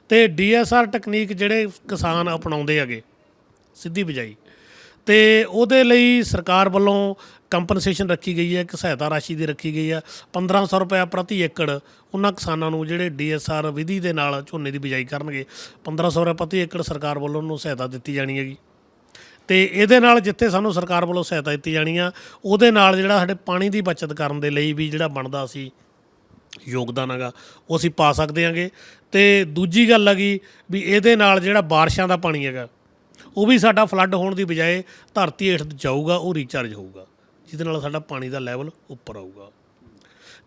ਤੇ ਡੀਐਸਆਰ ਟੈਕਨੀਕ ਜਿਹੜੇ ਕਿਸਾਨ ਅਪਣਾਉਂਦੇ ਹੈਗੇ, ਸਿੱਧੀ ਬਿਜਾਈ। ਤੇ ਉਹਦੇ ਲਈ ਸਰਕਾਰ ਵੱਲੋਂ ਕੰਪਨਸੇਸ਼ਨ ਰੱਖੀ ਗਈ ਹੈ, ਇੱਕ ਸਹਾਇਤਾ ਰਾਸ਼ੀ ਦੀ ਰੱਖੀ ਗਈ ਹੈ। 1500 ਰੁਪਏ ਪ੍ਰਤੀ ਏਕੜ ਉਹਨਾਂ ਕਿਸਾਨਾਂ ਨੂੰ ਜਿਹੜੇ ਡੀਐਸਆਰ ਵਿਧੀ ਦੇ ਨਾਲ ਝੋਨੇ ਦੀ ਬਿਜਾਈ ਕਰਨਗੇ। 1500 ਰੁਪਏ ਪ੍ਰਤੀ ਏਕੜ ਸਰਕਾਰ ਵੱਲੋਂ ਉਹਨੂੰ ਸਹਾਇਤਾ ਦਿੱਤੀ ਜਾਣੀ ਹੈਗੀ। ਤੇ ਇਹਦੇ ਨਾਲ ਜਿੱਥੇ ਸਾਨੂੰ ਸਰਕਾਰ ਵੱਲੋਂ ਸਹਾਇਤਾ ਦਿੱਤੀ ਜਾਣੀ ਆ, ਉਹਦੇ ਨਾਲ ਜਿਹੜਾ ਸਾਡੇ ਪਾਣੀ ਦੀ ਬਚਤ ਕਰਨ ਦੇ ਲਈ ਵੀ ਜਿਹੜਾ ਬਣਦਾ ਸੀ ਯੋਗਦਾਨ ਹੈਗਾ, ਉਹ ਅਸੀਂ ਪਾ ਸਕਦੇ ਹਾਂਗੇ ਤੇ ਦੂਜੀ ਗੱਲ ਹੈਗੀ ਵੀ ਇਹਦੇ ਨਾਲ ਜਿਹੜਾ ਬਾਰਿਸ਼ਾਂ ਦਾ ਪਾਣੀ ਹੈਗਾ, ਉਹ ਵੀ ਸਾਡਾ ਫਲੱਡ ਹੋਣ ਦੀ ਬਜਾਏ ਧਰਤੀ ਹੇਠ ਜਾਊਗਾ, ਉਹ ਰੀਚਾਰਜ ਹੋਊਗਾ, ਜਿਹਦੇ ਨਾਲ ਸਾਡਾ ਪਾਣੀ ਦਾ ਲੈਵਲ ਉੱਪਰ ਆਊਗਾ।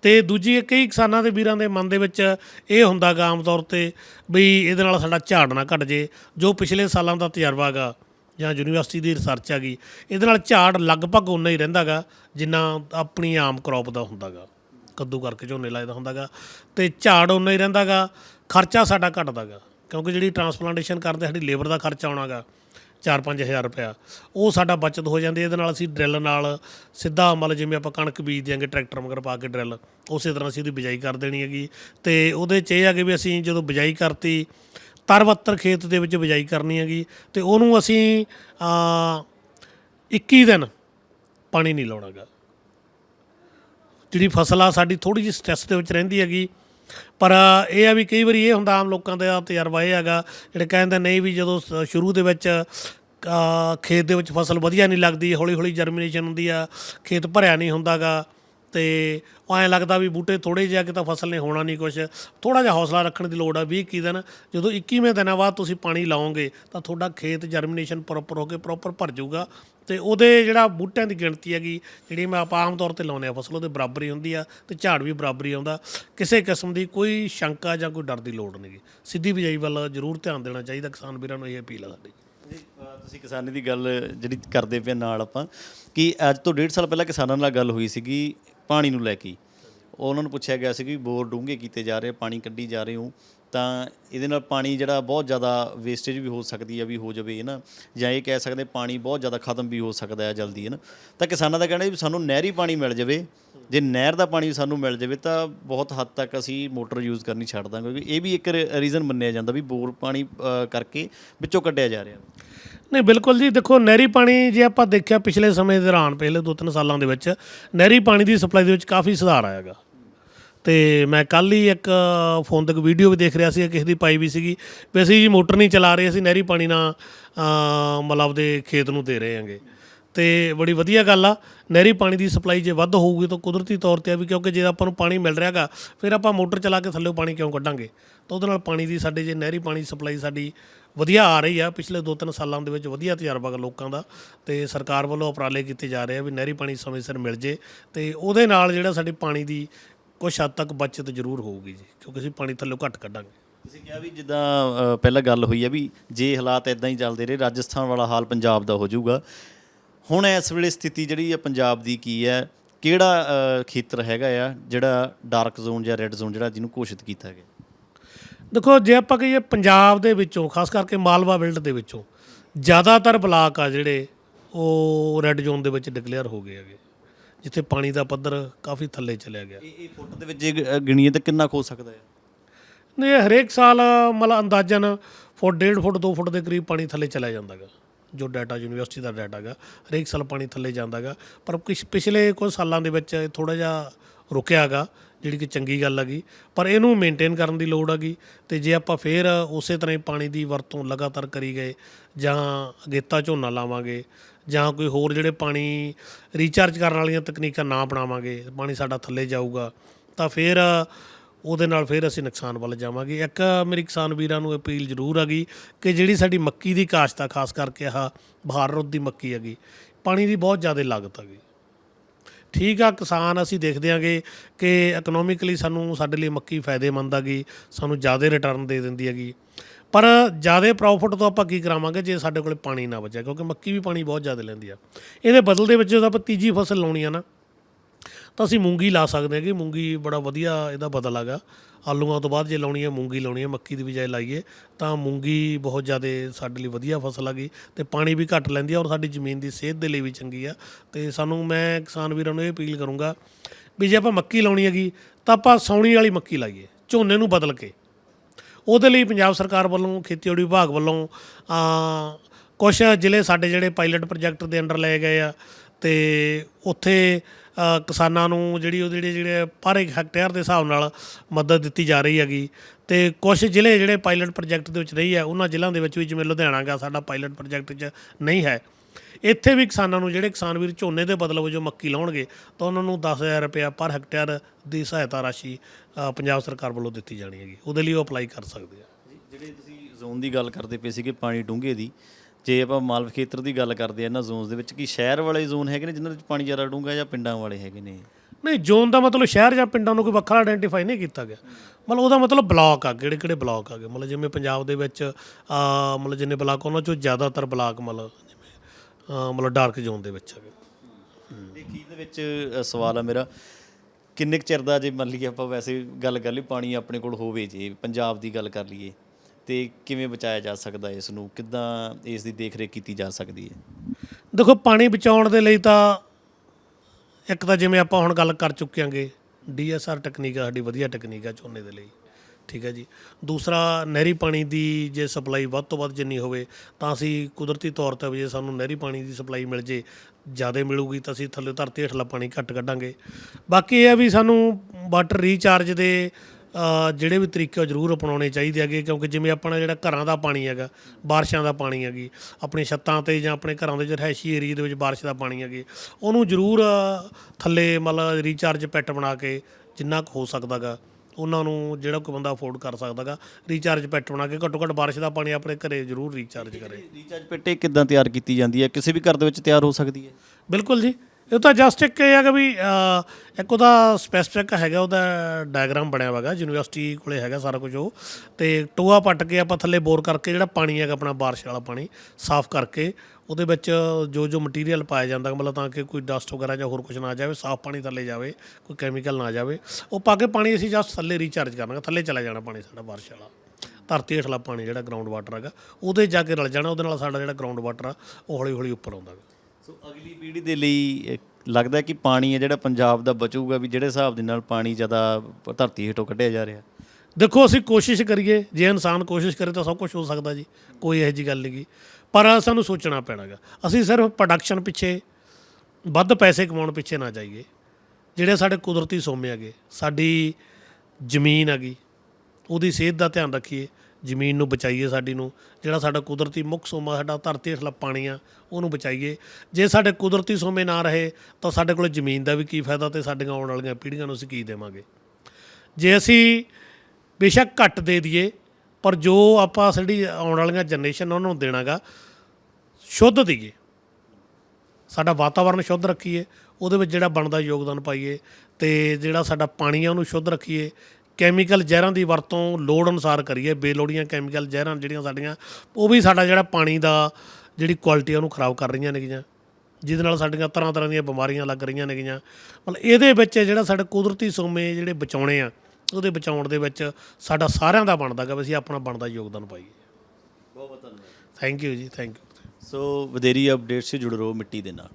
ਤੇ ਦੂਜੀ ਕਈ ਕਿਸਾਨਾਂ ਦੇ ਵੀਰਾਂ ਦੇ ਮਨ ਦੇ ਵਿੱਚ ਇਹ ਹੁੰਦਾਗਾ ਆਮ ਤੌਰ ਤੇ ਵੀ ਇਹਦੇ ਨਾਲ ਸਾਡਾ ਝਾੜ ਨਾ ਘਟ ਜੇ, ਜੋ ਪਿਛਲੇ ਸਾਲਾਂ ਦਾ ਤਜਰਬਾ ਹੈਗਾ ਜਾਂ ਯੂਨੀਵਰਸਿਟੀ ਦੀ ਰਿਸਰਚ ਹੈਗੀ ਇਹਦੇ ਨਾਲ ਝਾੜ ਲਗਭਗ ਉਨਾ ਹੀ ਰਹਿੰਦਾਗਾ, ਜਿੰਨਾ ਆਪਣੀ ਆਮ ਕ੍ਰੌਪ ਦਾ ਹੁੰਦਾਗਾ, ਕੱਦੂ ਕਰਕੇ ਝੋਨੇ ਲਾਇਦਾ ਹੁੰਦਾਗਾ, ਤੇ ਝਾੜ ਉਨਾ ਹੀ ਰਹਿੰਦਾਗਾ, ਖਰਚਾ ਸਾਡਾ ਘਟਦਾਗਾ, ਕਿਉਂਕਿ ਜਿਹੜੀ ਟਰਾਂਸਪਲਾਂਟੇਸ਼ਨ ਕਰਦੇ, ਸਾਡੀ ਲੇਬਰ ਦਾ ਖਰਚਾ ਆਉਣਾਗਾ 4-5000 ਰੁਪਇਆ, ਉਹ ਸਾਡਾ ਬਚਤ ਹੋ ਜਾਂਦੀ, ਇਹਦੇ ਨਾਲ ਅਸੀਂ ਡਰਿੱਲ ਨਾਲ ਸਿੱਧਾ ਮਤਲਬ ਜਿਵੇਂ ਆਪਾਂ ਕਣਕ ਬੀਜ ਦਿਆਂਗੇ ਟਰੈਕਟਰ ਮਗਰ ਪਾ ਕੇ ਡਰਿੱਲ ਉਸੇ ਤਰ੍ਹਾਂ ਅਸੀਂ ਉਹਦੀ ਬਿਜਾਈ ਕਰ ਦੇਣੀ ਹੈਗੀ, ਤੇ ਉਹਦੇ 'ਚ ਇਹ ਆ ਕਿ ਵੀ ਅਸੀਂ ਜਦੋਂ ਬਿਜਾਈ ਕਰਤੀ ਤਰਵੱਤਰ ਖੇਤ ਦੇ ਵਿੱਚ ਬਿਜਾਈ ਕਰਨੀ ਹੈਗੀ ਤੇ ਉਹਨੂੰ ਅਸੀਂ ਆ 21 ਦਿਨ ਪਾਣੀ ਨਹੀਂ ਲਾਉਣਾਗਾ। ਜਿਹੜੀ ਫਸਲ ਆ ਸਾਡੀ ਥੋੜੀ ਜਿਹੀ ਸਟ੍ਰੈਸ ਦੇ ਵਿੱਚ ਰਹਿੰਦੀ ਹੈਗੀ। ਪਰ ਇਹ ਆ ਵੀ ਕਈ ਵਾਰੀ ਇਹ ਹੁੰਦਾ ਆਮ ਲੋਕਾਂ ਦਾ ਤਜਰਬਾ ਇਹ ਹੈਗਾ, ਜਿਹੜੇ ਕਹਿੰਦੇ ਨਹੀਂ ਵੀ ਜਦੋਂ ਸ- ਸ਼ੁਰੂ ਦੇ ਵਿੱਚ ਖੇਤ ਦੇ ਵਿੱਚ ਫਸਲ ਵਧੀਆ ਨਹੀਂ ਲੱਗਦੀ ਹੌਲੀ ਹੌਲੀ ਜਰਮੀਨੇਸ਼ਨ ਹੁੰਦੀ ਆ, ਖੇਤ ਭਰਿਆ ਨਹੀਂ ਹੁੰਦਾਗਾ। ਤੇ ਐਂ ਲੱਗਦਾ ਵੀ ਬੂਟੇ ਥੋੜੇ ਜਿਹਾ ਕਿ ਤਾਂ ਫਸਲ ਨੇ ਹੋਣਾ ਨਹੀਂ ਕੁਛ। ਥੋੜਾ ਜਿਹਾ ਹੌਸਲਾ ਰੱਖਣ ਦੀ ਲੋੜ ਆ। 20 21 ਦਿਨ ਜਦੋਂ 21ਵੇਂ ਦਿਨਾਂ ਬਾਅਦ ਤੁਸੀਂ ਪਾਣੀ ਲਾਓਗੇ ਤਾਂ ਤੁਹਾਡਾ ਖੇਤ ਜਰਮੀਨੇਸ਼ਨ ਪ੍ਰੋਪਰ ਹੋ ਕੇ ਪ੍ਰੋਪਰ ਭਰ ਜਾਊਗਾ। ਤੇ ਉਹਦੇ ਜਿਹੜਾ ਬੂਟਿਆਂ ਦੀ ਗਿਣਤੀ ਹੈਗੀ ਜਿਹੜੀ ਮੈਂ ਆਪਾਂ ਆਮ ਤੌਰ ਤੇ ਲਾਉਂਦੇ ਆ ਫਸਲ ਉਹਦੇ ਬਰਾਬਰ ਹੀ ਹੁੰਦੀ ਆ ਤੇ ਝਾੜ ਵੀ ਬਰਾਬਰ ਹੀ ਆਉਂਦਾ। ਕਿਸੇ ਕਿਸਮ ਦੀ ਕੋਈ ਸ਼ੰਕਾ ਜਾਂ ਕੋਈ ਡਰ ਦੀ ਲੋੜ ਨਹੀਂ ਸਿੱਧੀ ਬਿਜਾਈ ਵੱਲ ਜ਼ਰੂਰ ਧਿਆਨ ਦੇਣਾ ਚਾਹੀਦਾ ਕਿਸਾਨ ਵੀਰਾਂ ਨੂੰ ਇਹ ਅਪੀਲ ਆ ਸਾਡੀ। ਜੀ, ਤੁਸੀਂ ਕਿਸਾਨੀ ਦੀ ਗੱਲ ਜਿਹੜੀ ਕਰਦੇ ਪਏ ਨਾਲ ਆਪਾਂ ਕਿ ਅੱਜ ਤੋਂ ਡੇਢ ਸਾਲ ਪਹਿਲਾਂ ਕਿਸਾਨਾਂ ਨਾਲ ਗੱਲ ਹੋਈ ਸੀਗੀ। ਪਾਣੀ ਨੂੰ ਲੈ ਕੇ। ਉਹਨਾਂ ਨੂੰ ਪੁੱਛਿਆ ਗਿਆ ਸੀ ਕਿ ਬੋਰ ਡੂੰਘੇ ਕੀਤੇ ਜਾ ਰਹੇ, ਪਾਣੀ ਕੱਢੀ ਜਾ ਰਹੇ ਹੋ। ਤਾਂ ਇਹਦੇ ਨਾਲ ਪਾਣੀ ਜਿਹੜਾ ਬਹੁਤ ਜ਼ਿਆਦਾ ਵੇਸਟੇਜ ਵੀ ਹੋ ਸਕਦੀ ਹੈ ਵੀ ਹੋ ਜਾਵੇ, ਹੈ ਨਾ? ਜਾਂ ਇਹ ਕਹਿ ਸਕਦੇ ਪਾਣੀ ਬਹੁਤ ਜ਼ਿਆਦਾ ਖਤਮ ਵੀ ਹੋ ਸਕਦਾ ਹੈ ਜਲਦੀ, ਹੈ ਨਾ? ਤਾਂ ਕਿਸਾਨਾਂ ਦਾ ਕਹਿਣਾ ਵੀ ਸਾਨੂੰ ਨਹਿਰੀ ਪਾਣੀ ਮਿਲ ਜਾਵੇ। ਜੇ ਨਹਿਰ ਦਾ ਪਾਣੀ ਸਾਨੂੰ ਮਿਲ ਜਾਵੇ ਤਾਂ ਬਹੁਤ ਹੱਦ ਤੱਕ ਅਸੀਂ ਮੋਟਰ ਯੂਜ਼ ਕਰਨੀ ਛੱਡ ਦਾਂਗੇ। ਕਿਉਂਕਿ ਇਹ ਵੀ ਇੱਕ ਰੀਜ਼ਨ ਮੰਨਿਆ ਜਾਂਦਾ ਵੀ ਬੋਰ ਪਾਣੀ ਕਰਕੇ ਵਿੱਚੋਂ ਕੱਢਿਆ ਜਾ ਰਿਹਾ। ਨਹੀਂ, ਬਿਲਕੁਲ ਜੀ। ਦੇਖੋ, ਨਹਿਰੀ ਪਾਣੀ ਜੇ ਆਪਾਂ ਦੇਖਿਆ ਪਿਛਲੇ ਸਮੇਂ ਦੇ ਦੌਰਾਨ ਪਹਿਲੇ 2-3 ਸਾਲਾਂ ਦੇ ਵਿੱਚ, ਨਹਿਰੀ ਪਾਣੀ ਦੀ ਸਪਲਾਈ ਦੇ ਵਿੱਚ ਕਾਫੀ ਸੁਧਾਰ ਆਇਆਗਾ ਤੇ ਮੈਂ ਕੱਲ ਹੀ ਇੱਕ ਫੋਨ ਤੱਕ ਵੀਡੀਓ ਵੀ ਦੇਖ ਰਿਹਾ ਸੀ, ਕਿਸੇ ਦੀ ਪਾਈ ਵੀ ਸੀਗੀ। ਵੀ ਅਸੀਂ ਜੀ, ਮੋਟਰ ਨਹੀਂ ਚਲਾ ਰਹੇ, ਅਸੀਂ ਨਹਿਰੀ ਪਾਣੀ ਨਾਲ ਮਤਲਬ ਦੇ ਖੇਤ ਨੂੰ ਦੇ ਰਹੇ ਹਾਂਗੇ। ਤੇ ਬੜੀ ਵਧੀਆ ਗੱਲ ਆ, ਨਹਿਰੀ ਪਾਣੀ ਦੀ ਸਪਲਾਈ ਜੇ ਵੱਧ ਹੋਊਗੀ ਤਾਂ ਕੁਦਰਤੀ ਤੌਰ ਤੇ ਆ ਵੀ ਕਿਉਂਕਿ ਜੇ ਆਪਾਂ ਨੂੰ ਪਾਣੀ ਮਿਲ ਰਿਹਾਗਾ ਫਿਰ ਆਪਾਂ ਮੋਟਰ ਚਲਾ ਕੇ ਥੱਲੇ ਪਾਣੀ ਕਿਉਂ ਕੱਢਾਂਗੇ? ਤਾਂ ਉਹਦੇ ਨਾਲ ਪਾਣੀ ਦੀ ਸਾਡੇ ਜੇ ਨਹਿਰੀ ਪਾਣੀ ਸਪਲਾਈ ਸਾਡੀ ਵਧੀਆ ਆ ਰਹੀ ਆ ਪਿਛਲੇ 2-3 ਸਾਲਾਂ ਦੇ ਵਿੱਚ ਵਧੀਆ ਤਜਰਬਾ ਲੋਕਾਂ ਦਾ ਤੇ ਸਰਕਾਰ ਵੱਲੋਂ ਉਪਰਾਲੇ ਕੀਤੇ ਜਾ ਰਹੇ ਆ ਵੀ ਨਹਿਰੀ ਪਾਣੀ ਸਮੇਂ ਸਿਰ ਮਿਲ ਜੇ ਤੇ ਉਹਦੇ ਨਾਲ ਜਿਹੜਾ ਸਾਡੇ ਪਾਣੀ ਦੀ ਕੁਛ ਹੱਦ ਤੱਕ ਬਚਤ ਜ਼ਰੂਰ ਹੋਊਗੀ ਜੀ ਕਿਉਂਕਿ ਅਸੀਂ ਪਾਣੀ ਥੱਲੇ ਘੱਟ ਕੱਢਾਂਗੇ। ਤੁਸੀਂ ਕਿਹਾ ਵੀ ਜਿੱਦਾਂ ਅ, ਪਹਿਲਾਂ ਗੱਲ ਹੋਈ ਹੈ ਵੀ ਜੇ ਹਾਲਾਤ ਇਦਾਂ ਹੀ ਚੱਲਦੇ ਰਹੇ ਰਾਜਸਥਾਨ ਵਾਲਾ ਹਾਲ ਪੰਜਾਬ ਦਾ ਹੋ ਜਾਊਗਾ। ਹੁਣ ਇਸ ਵੇਲੇ ਸਥਿਤੀ ਜਿਹੜੀ ਆ ਪੰਜਾਬ ਦੀ ਕੀ ਹੈ ਕਿਹੜਾ ਅ, ਖੇਤਰ ਹੈਗਾ ਆ ਜਿਹੜਾ ਡਾਰਕ ਜ਼ੋਨ ਜਾਂ ਰੈੱਡ ਜ਼ੋਨ ਜਿਹੜਾ ਜਿਹਨੂੰ ਘੋਸ਼ਿਤ ਕੀਤਾ ਗਿਆ? ਦੇਖੋ ਜੇ ਆਪਾਂ ਕਹੀਏ ਪੰਜਾਬ ਦੇ ਵਿੱਚੋਂ ਖਾਸ ਕਰਕੇ ਮਾਲਵਾ ਬਿਲਡ ਦੇ ਵਿੱਚੋਂ ਜ਼ਿਆਦਾਤਰ ਬਲਾਕ ਆ ਜਿਹੜੇ ਉਹ ਰੈੱਡ ਜ਼ੋਨ ਦੇ ਵਿੱਚ ਡਿਕਲੇਅਰ ਹੋ ਗਏ ਹੈਗੇ। ਜਿੱਥੇ ਪਾਣੀ ਦਾ ਪੱਧਰ ਕਾਫੀ ਥੱਲੇ ਚਲਿਆ ਗਿਆ। ਇਹ ਇਹ ਫੁੱਟ ਦੇ ਵਿੱਚ ਜੇ ਗ- ਗਿਣੀਏ ਤਾਂ ਕਿੰਨਾ ਕੁ ਹੋ ਸਕਦਾ ਹੈ? ਨਹੀਂ ਇਹ ਹਰੇਕ ਸਾਲ ਮਤਲਬ ਅੰਦਾਜ਼ਨ ਫੁੱਟ 1.5 ਫੁੱਟ 2 ਫੁੱਟ ਦੇ ਕਰੀਬ ਪਾਣੀ ਥੱਲੇ ਚਲਾ ਜਾਂਦਾਗਾ ਜੋ ਡਾਟਾ ਯੂਨੀਵਰਸਿਟੀ ਦਾ ਡਾਟਾ ਹੈਗਾ ਹਰੇਕ ਸਾਲ ਪਾਣੀ ਥੱਲੇ ਜਾਂਦਾਗਾ ਪਰ ਕੁਛ ਪਿਛਲੇ ਕੁਝ ਸਾਲਾਂ ਦੇ ਵਿੱਚ ਥੋੜਾ ਜਿਹਾ ਰੁਕਿਆ ਹੈਗਾ। ਜਿਹੜੀ ਕਿ ਚੰਗੀ ਗੱਲ ਹੈਗੀ ਪਰ ਇਹਨੂੰ ਮੇਨਟੇਨ ਕਰਨ ਦੀ ਲੋੜ ਹੈਗੀ ਤੇ ਜੇ ਆਪਾਂ ਫੇਰ ਉਸੇ ਤਰ੍ਹਾਂ ਹੀ ਪਾਣੀ ਦੀ ਵਰਤੋਂ ਲਗਾਤਾਰ ਕਰੀ ਗਏ ਜਾਂ ਅਗੇਤਾ ਝੋਨਾ ਲਾਵਾਂਗੇ ਜਾਂ ਕੋਈ ਹੋਰ ਜਿਹੜੇ ਪਾਣੀ ਰੀਚਾਰਜ ਕਰਨ ਵਾਲੀਆਂ ਤਕਨੀਕਾਂ ਨਾ ਅਪਣਾਵਾਂਗੇ, ਪਾਣੀ ਸਾਡਾ ਥੱਲੇ ਜਾਊਗਾ, ਤਾਂ ਫਿਰ ਉਹਦੇ ਨਾਲ ਫਿਰ ਅਸੀਂ ਨੁਕਸਾਨ ਵੱਲ ਜਾਵਾਂਗੇ। ਇੱਕ ਮੇਰੀ ਕਿਸਾਨ ਵੀਰਾਂ ਨੂੰ ਅਪੀਲ ਜ਼ਰੂਰ ਹੈਗੀ ਕਿ ਜਿਹੜੀ ਸਾਡੀ ਮੱਕੀ ਦੀ ਕਾਸ਼ਤ ਆ, ਖਾਸ ਕਰਕੇ ਆਹ ਬਹਾਰ ਰੁੱਤ ਦੀ ਮੱਕੀ ਹੈਗੀ ਪਾਣੀ ਦੀ ਬਹੁਤ ਜ਼ਿਆਦਾ ਲਾਗਤ ਹੈਗੀ ਠੀਕ ਆ, ਕਿਸਾਨ ਅਸੀਂ ਦੇਖਦੇ ਆਂਗੇ ਕਿ ਇਕਨੋਮਿਕਲੀ ਸਾਨੂੰ ਸਾਡੇ ਲਈ ਮੱਕੀ ਫਾਇਦੇਮੰਦ ਹੈਗੀ ਸਾਨੂੰ ਜ਼ਿਆਦਾ ਰਿਟਰਨ ਦੇ ਦਿੰਦੀ ਹੈਗੀ ਪਰ ਜ਼ਿਆਦਾ ਪ੍ਰੋਫਿਟ ਤੋਂ ਆਪਾਂ ਕੀ ਕਰਾਵਾਂਗੇ ਜੇ ਸਾਡੇ ਕੋਲ ਪਾਣੀ ਨਾ ਬਚਿਆ, ਕਿਉਂਕਿ ਮੱਕੀ ਵੀ ਪਾਣੀ ਬਹੁਤ ਜ਼ਿਆਦਾ ਲੈਂਦੀ ਆ। ਇਹਦੇ ਬਦਲ ਦੇ ਵਿੱਚ ਜਦੋਂ ਆਪਾਂ ਤੀਜੀ ਫਸਲ ਲਾਉਣੀ ਆ ਨਾ ਤਾਂ ਅਸੀਂ ਮੂੰਗੀ ਲਾ ਸਕਦੇ ਹਾਂ ਕਿ ਮੂੰਗੀ ਬੜਾ ਵਧੀਆ ਇਹਦਾ ਬਦਲ ਹੈਗਾ ਆਲੂਆਂ ਤੋਂ ਬਾਅਦ ਜੇ ਲਾਉਣੀ ਹੈ, ਮੂੰਗੀ ਲਾਉਣੀ ਹੈ, ਮੱਕੀ ਦੀ ਬਜਾਏ ਲਾਈਏ, ਤਾਂ ਮੂੰਗੀ ਬਹੁਤ ਜ਼ਿਆਦਾ ਸਾਡੇ ਲਈ ਵਧੀਆ ਫਸਲ ਹੈਗੀ ਤੇ ਪਾਣੀ ਵੀ ਘੱਟ ਲੈਂਦੀ ਹੈ ਔਰ ਸਾਡੀ ਜ਼ਮੀਨ ਦੀ ਸਿਹਤ ਦੇ ਲਈ ਵੀ ਚੰਗੀ ਆ। ਤੇ ਸਾਨੂੰ ਮੈਂ ਕਿਸਾਨ ਵੀਰਾਂ ਨੂੰ ਇਹ ਅਪੀਲ ਕਰੂੰਗਾ ਵੀ ਜੇ ਆਪਾਂ ਮੱਕੀ ਲਾਉਣੀ ਹੈਗੀ, ਤਾਂ ਆਪਾਂ ਸੌਣੀ ਵਾਲੀ ਮੱਕੀ ਲਾਈਏ, ਝੋਨੇ ਨੂੰ ਬਦਲ ਕੇ। ਉਹਦੇ ਲਈ ਪੰਜਾਬ ਸਰਕਾਰ ਵੱਲੋਂ, ਖੇਤੀਬਾੜੀ ਵਿਭਾਗ ਵੱਲੋਂ ਆ ਕੁਝ ਜ਼ਿਲ੍ਹੇ ਸਾਡੇ ਜਿਹੜੇ ਪਾਇਲਟ ਪ੍ਰੋਜੈਕਟ ਦੇ ਅੰਡਰ ਲਏ ਗਏ ਆ ਤੇ ਉੱਥੇ ਕਿਸਾਨਾਂ ਨੂੰ ਜਿਹੜੀ ਉਹ ਜਿਹੜੇ ਜਿਹੜੇ ਪਰ ਇੱਕ ਹੈਕਟੇਅਰ ਦੇ ਹਿਸਾਬ ਨਾਲ ਮਦਦ ਦਿੱਤੀ ਜਾ ਰਹੀ ਹੈਗੀ। ਤੇ ਕੁਝ ਜ਼ਿਲ੍ਹੇ ਜਿਹੜੇ ਪਾਇਲਟ ਪ੍ਰੋਜੈਕਟ ਦੇ ਵਿੱਚ ਰਹੀ ਹੈ, ਉਹਨਾਂ ਜ਼ਿਲ੍ਹਿਆਂ ਦੇ ਵਿੱਚ ਵੀ ਜਿਵੇਂ ਲੁਧਿਆਣਾ ਗਾ ਸਾਡਾ ਪਾਇਲਟ ਪ੍ਰੋਜੈਕਟ 'ਚ ਨਹੀਂ ਹੈ। ਇੱਥੇ ਵੀ ਕਿਸਾਨਾਂ ਨੂੰ ਜਿਹੜੇ ਕਿਸਾਨ ਵੀਰ ਝੋਨੇ ਦੇ ਬਦਲੇ ਵਜੋਂ ਮੱਕੀ ਲਾਉਣਗੇ, ਤਾਂ ਉਹਨਾਂ ਨੂੰ 10000 ਰੁਪਇਆ ਪਰ ਹੈਕਟੇਅਰ ਦੀ ਸਹਾਇਤਾ ਰਾਸ਼ੀ ਪੰਜਾਬ ਸਰਕਾਰ ਵੱਲੋਂ ਦਿੱਤੀ ਜਾਣੀ ਹੈਗੀ। ਉਹਦੇ ਲਈ ਉਹ ਅਪਲਾਈ ਕਰ ਸਕਦੇ ਆ। ਜਿਹੜੇ ਤੁਸੀਂ ਜ਼ੋਨ ਦੀ ਗੱਲ ਕਰਦੇ ਪਏ ਸੀਗੇ, ਪਾਣੀ ਡੂੰਘੇ ਦੀ ਜੇ ਆਪਾਂ ਮਾਲਵ ਖੇਤਰ ਦੀ ਗੱਲ ਕਰਦੇ ਆ ਇਹਨਾਂ ਜ਼ੋਨਸ ਦੇ ਵਿੱਚ ਕੀ ਸ਼ਹਿਰ ਵਾਲੇ ਜ਼ੋਨ ਹੈਗੇ ਨੇ ਜਿਨ੍ਹਾਂ ਵਿੱਚ ਪਾਣੀ ਜ਼ਿਆਦਾ ਡੂੰਘਾ ਜਾਂ ਪਿੰਡਾਂ ਵਾਲੇ ਹੈਗੇ ਨੇ? ਨਹੀਂ ਜ਼ੋਨ ਦਾ ਮਤਲਬ ਸ਼ਹਿਰ ਜਾਂ ਪਿੰਡਾਂ ਨੂੰ ਕੋਈ ਵੱਖਰਾ ਆਇਡੈਂਟੀਫਾਈ ਨਹੀਂ ਕੀਤਾ ਗਿਆ। ਮਤਲਬ ਉਹਦਾ ਮਤਲਬ ਬਲਾਕ ਆ ਕਿਹੜੇ ਕਿਹੜੇ ਬਲਾਕ ਆ ਗਏ? ਮਤਲਬ ਜਿਵੇਂ ਪੰਜਾਬ ਦੇ ਵਿੱਚ ਆ ਮਤਲਬ ਜਿੰਨੇ ਬਲਾਕ ਉਹਨਾਂ ਚੋਂ ਜ਼ਿਆਦਾਤਰ ਬਲਾਕ ਮਤਲਬ ਜਿਵੇਂ ਮਤਲਬ ਡਾਰਕ ਜ਼ੋਨ ਦੇ ਵਿੱਚ ਹੈਗੇ ਤੇ ਅਖੀਰ ਦੇ ਵਿੱਚ ਸਵਾਲ ਆ ਮੇਰਾ। ਕਿੰਨੇ ਚਿਰ ਦਾ ਜੇ ਮੰਨ ਲਈਏ ਆਪਾਂ ਵੈਸੇ ਗੱਲ ਕਰ ਲਈ ਪਾਣੀ ਆਪਣੇ ਕੋਲ ਹੋਵੇ ਜੇ ਪੰਜਾਬ ਦੀ ਗੱਲ ਕਰ ਲਈਏ। ਤੇ ਕਿਵੇਂ ਬਚਾਇਆ ਜਾ ਸਕਦਾ ਇਸ ਨੂੰ ਕਿੱਦਾਂ ਇਸ ਦੀ ਦੇਖਰੇਖ ਕੀਤੀ ਜਾ ਸਕਦੀ ਹੈ? ਦੇਖੋ, ਪਾਣੀ ਬਚਾਉਣ ਦੇ ਲਈ ਤਾਂ ਇੱਕ ਤਾਂ ਜਿਵੇਂ ਆਪਾਂ ਹੁਣ ਗੱਲ ਕਰ ਚੁੱਕਿਆਂਗੇ ਡੀਐਸਆਰ ਟੈਕਨੀਕ ਆ, ਸਾਡੀ ਵਧੀਆ ਟੈਕਨੀਕ ਆ ਝੋਨੇ ਦੇ ਲਈ, ਠੀਕ ਹੈ ਜੀ। ਦੂਸਰਾ, ਨਹਿਰੀ ਪਾਣੀ ਦੀ ਜੇ ਸਪਲਾਈ ਵੱਧ ਤੋਂ ਵੱਧ ਜਿੰਨੀ ਹੋਵੇ, ਤਾਂ ਅਸੀਂ ਕੁਦਰਤੀ ਤੌਰ ਤੇ ਵੀ ਜੇ ਸਾਨੂੰ ਨਹਿਰੀ ਪਾਣੀ ਦੀ ਸਪਲਾਈ ਮਿਲ ਜੇ, ਜ਼ਿਆਦਾ ਮਿਲੂਗੀ, ਤਾਂ ਅਸੀਂ ਥੱਲੇ ਧਰਤੀ ਹੇਠਲਾ ਪਾਣੀ ਘੱਟ ਕੱਢਾਂਗੇ। ਬਾਕੀ ਇਹ ਆ ਵੀ ਸਾਨੂੰ ਵਾਟਰ ਰੀਚਾਰਜ ਦੇ ਜਿਹੜੇ ਵੀ ਤਰੀਕੇ ਜ਼ਰੂਰ ਅਪਣਾਉਣੇ ਚਾਹੀਦੇ ਹੈਗੇ ਕਿਉਂਕਿ ਜਿਵੇਂ ਆਪਣਾ ਜਿਹੜਾ ਘਰਾਂ ਦਾ ਪਾਣੀ ਹੈਗਾ ਬਾਰਿਸ਼ਾਂ ਦਾ ਪਾਣੀ ਹੈਗੀ ਆਪਣੀ ਛੱਤਾਂ ਤੇ ਜਾਂ ਆਪਣੇ ਘਰਾਂ ਦੇ ਵਿੱਚ ਰਹਿਸ਼ੀ ਏਰੀਏ ਦੇ ਵਿੱਚ ਬਾਰਿਸ਼ ਦਾ ਪਾਣੀ ਹੈਗੇ ਉਹਨੂੰ ਜ਼ਰੂਰ ਥੱਲੇ ਮਤਲਬ ਰੀਚਾਰਜ ਪੈਟ ਬਣਾ ਕੇ ਜਿੰਨਾ ਕੁ ਹੋ ਸਕਦਾਗਾ ਉਹਨਾਂ ਨੂੰ ਜਿਹੜਾ ਕੋਈ ਬੰਦਾ ਅਫੋਰਡ ਕਰ ਸਕਦਾਗਾ ਰੀਚਾਰਜ ਪੈਟ ਬਣਾ ਕੇ ਘੱਟੋ ਘੱਟ ਬਾਰਿਸ਼ ਦਾ ਪਾਣੀ ਆਪਣੇ ਘਰੇ ਜ਼ਰੂਰ ਰੀਚਾਰਜ ਕਰੇ। ਰੀਚਾਰਜ ਪੇਟੇ ਕਿੱਦਾਂ ਤਿਆਰ ਕੀਤੀ ਜਾਂਦੀ ਹੈ? ਕਿਸੇ ਵੀ ਘਰ ਦੇ ਵਿੱਚ ਤਿਆਰ ਹੋ ਸਕਦੀ ਹੈ? ਬਿਲਕੁਲ ਜੀ। ਇਹ ਤਾਂ ਜਸਟ ਇੱਕ ਇਹ ਹੈਗਾ ਵੀ ਅ, ਇੱਕ ਉਹਦਾ ਸਪੈਸੀਫਿਕ ਹੈਗਾ ਉਹਦਾ ਡਾਇਗਰਾਮ ਬਣਿਆ ਹੋਇਆ ਹੈਗਾ ਯੂਨੀਵਰਸਿਟੀ ਕੋਲੇ ਹੈਗਾ ਸਾਰਾ ਕੁਝ ਉਹ। ਤੇ ਟੋਆ ਪੱਟ ਕੇ ਆਪਾਂ ਥੱਲੇ ਬੋਰ ਕਰਕੇ ਜਿਹੜਾ ਪਾਣੀ ਹੈਗਾ ਆਪਣਾ ਬਾਰਿਸ਼ ਵਾਲਾ ਪਾਣੀ ਸਾਫ਼ ਕਰਕੇ ਉਹਦੇ ਵਿੱਚ ਜੋ ਜੋ ਮਟੀਰੀਅਲ ਪਾਇਆ ਜਾਂਦਾ ਮਤਲਬ ਤਾਂ ਕਿ ਕੋਈ ਡਸਟ ਵਗੈਰਾ ਜਾਂ ਹੋਰ ਕੁਝ ਨਾ ਜਾਵੇ ਸਾਫ਼ ਪਾਣੀ ਥੱਲੇ ਜਾਵੇ ਕੋਈ ਕੈਮੀਕਲ ਨਾ ਜਾਵੇ। ਉਹ ਪਾ ਕੇ ਪਾਣੀ ਅਸੀਂ ਜਸਟ ਥੱਲੇ ਰੀਚਾਰਜ ਕਰਨਾਗਾ ਥੱਲੇ ਚਲਾ ਜਾਣਾ ਪਾਣੀ ਸਾਡਾ ਬਾਰਿਸ਼ ਵਾਲਾ। ਧਰਤੀ ਹੇਠਲਾ ਪਾਣੀ ਜਿਹੜਾ ਗਰਾਊਂਡ ਵਾਟਰ ਹੈਗਾ ਉਹਦੇ ਜਾ ਕੇ ਰਲ ਜਾਣਾ ਉਹਦੇ ਨਾਲ ਸਾਡਾ ਜਿਹੜਾ ਗਰਾਊਂਡ ਵਾਟਰ ਆ ਉਹ ਹੌਲੀ ਹੌਲੀ ਉੱਪਰ ਆਉਂਦਾ। ਗਾ ਸੋ ਅਗਲੀ ਪੀੜ੍ਹੀ ਦੇ ਲਈ ਲੱਗਦਾ ਕਿ ਪਾਣੀ ਹੈ ਜਿਹੜਾ ਪੰਜਾਬ ਦਾ ਬਚੂਗਾ ਵੀ ਜਿਹੜੇ ਹਿਸਾਬ ਦੇ ਨਾਲ ਪਾਣੀ ਜ਼ਿਆਦਾ ਧਰਤੀ ਹੇਠੋਂ ਕੱਢਿਆ ਜਾ ਰਿਹਾ। ਦੇਖੋ, ਅਸੀਂ ਕੋਸ਼ਿਸ਼ ਕਰੀਏ, ਜੇ ਇਨਸਾਨ ਕੋਸ਼ਿਸ਼ ਕਰੇ ਤਾਂ ਸਭ ਕੁਝ ਹੋ ਸਕਦਾ ਜੀ, ਕੋਈ ਇਹੋ ਜੀ ਗੱਲ ਨਹੀਂ। ਪਰ ਸਾਨੂੰ ਸੋਚਣਾ ਪੈਣਾਗਾ, ਅਸੀਂ ਸਿਰਫ ਪ੍ਰੋਡਕਸ਼ਨ ਪਿੱਛੇ, ਵੱਧ ਪੈਸੇ ਕਮਾਉਣ ਪਿੱਛੇ ਨਾ ਜਾਈਏ। ਜਿਹੜੇ ਸਾਡੇ ਕੁਦਰਤੀ ਸੋਮੇ ਹੈਗੇ, ਸਾਡੀ ਜ਼ਮੀਨ ਹੈਗੀ, ਉਹਦੀ ਸਿਹਤ ਦਾ ਧਿਆਨ ਰੱਖੀਏ ਜ਼ਮੀਨ ਨੂੰ ਬਚਾਈਏ ਸਾਡੀ ਨੂੰ, ਜਿਹੜਾ ਸਾਡਾ ਕੁਦਰਤੀ ਮੁੱਖ ਸੋਮਾ ਸਾਡਾ ਧਰਤੀ ਹੇਠਲਾ ਪਾਣੀ ਆ, ਉਹਨੂੰ ਬਚਾਈਏ। ਜੇ ਸਾਡੇ ਕੁਦਰਤੀ ਸੋਮੇ ਨਾ ਰਹੇ, ਤਾਂ ਸਾਡੇ ਕੋਲ ਜ਼ਮੀਨ ਦਾ ਵੀ ਕੀ ਫਾਇਦਾ ਤੇ ਸਾਡੀਆਂ ਆਉਣ ਵਾਲੀਆਂ ਪੀੜ੍ਹੀਆਂ ਨੂੰ ਅਸੀਂ ਕੀ ਦੇਵਾਂਗੇ? ਜੇ ਅਸੀਂ ਬੇਸ਼ੱਕ ਘੱਟ ਦੇ ਦਈਏ, ਪਰ ਜੋ ਆਪਾਂ ਸਾਡੀ ਆਉਣ ਵਾਲੀਆਂ ਜਨਰੇਸ਼ਨ ਉਹਨਾਂ ਨੂੰ ਦੇਣਾਗਾ, ਸ਼ੁੱਧ ਦਈਏ। ਸਾਡਾ ਵਾਤਾਵਰਣ ਸ਼ੁੱਧ ਰੱਖੀਏ, ਉਹਦੇ ਵਿੱਚ ਜਿਹੜਾ ਬਣਦਾ ਯੋਗਦਾਨ ਪਾਈਏ ਤੇ ਜਿਹੜਾ ਸਾਡਾ ਪਾਣੀ ਆ, ਉਹਨੂੰ ਸ਼ੁੱਧ ਰੱਖੀਏ। ਕੈਮੀਕਲ ਜ਼ਹਿਰਾਂ ਦੀ ਵਰਤੋਂ ਲੋੜ ਅਨੁਸਾਰ ਕਰੀਏ ਬੇਲੋੜੀਆਂ ਕੈਮੀਕਲ ਜ਼ਹਿਰਾਂ ਜਿਹੜੀਆਂ ਸਾਡੀਆਂ ਉਹ ਵੀ ਸਾਡਾ ਜਿਹੜਾ ਪਾਣੀ ਦਾ ਜਿਹੜੀ ਕੁਆਲਿਟੀ ਉਹਨੂੰ ਖਰਾਬ ਕਰ ਰਹੀਆਂ ਨੇਗੀਆਂ ਜਿਹਦੇ ਨਾਲ ਸਾਡੀਆਂ ਤਰ੍ਹਾਂ ਤਰ੍ਹਾਂ ਦੀਆਂ ਬਿਮਾਰੀਆਂ ਲੱਗ ਰਹੀਆਂ ਨੇਗੀਆਂ ਮਤਲਬ ਇਹਦੇ ਵਿੱਚ ਜਿਹੜਾ ਸਾਡੇ ਕੁਦਰਤੀ ਸੋਮੇ ਜਿਹੜੇ ਬਚਾਉਣੇ ਆ ਉਹਦੇ ਬਚਾਉਣ ਦੇ ਵਿੱਚ ਸਾਡਾ ਸਾਰਿਆਂ ਦਾ ਬਣਦਾ ਗਾ ਵੀ ਅਸੀਂ ਆਪਣਾ ਬਣਦਾ ਯੋਗਦਾਨ ਪਾਈਏ। ਬਹੁਤ ਬਹੁਤ ਧੰਨਵਾਦ। ਥੈਂਕ ਯੂ ਜੀ ਥੈਂਕ ਯੂ ਸੋ ਵਧੇਰੀ ਅਪਡੇਟਸ ਸੇ ਜੁੜੇ ਰਹੋ ਮਿੱਟੀ ਦੇ ਨਾਲ।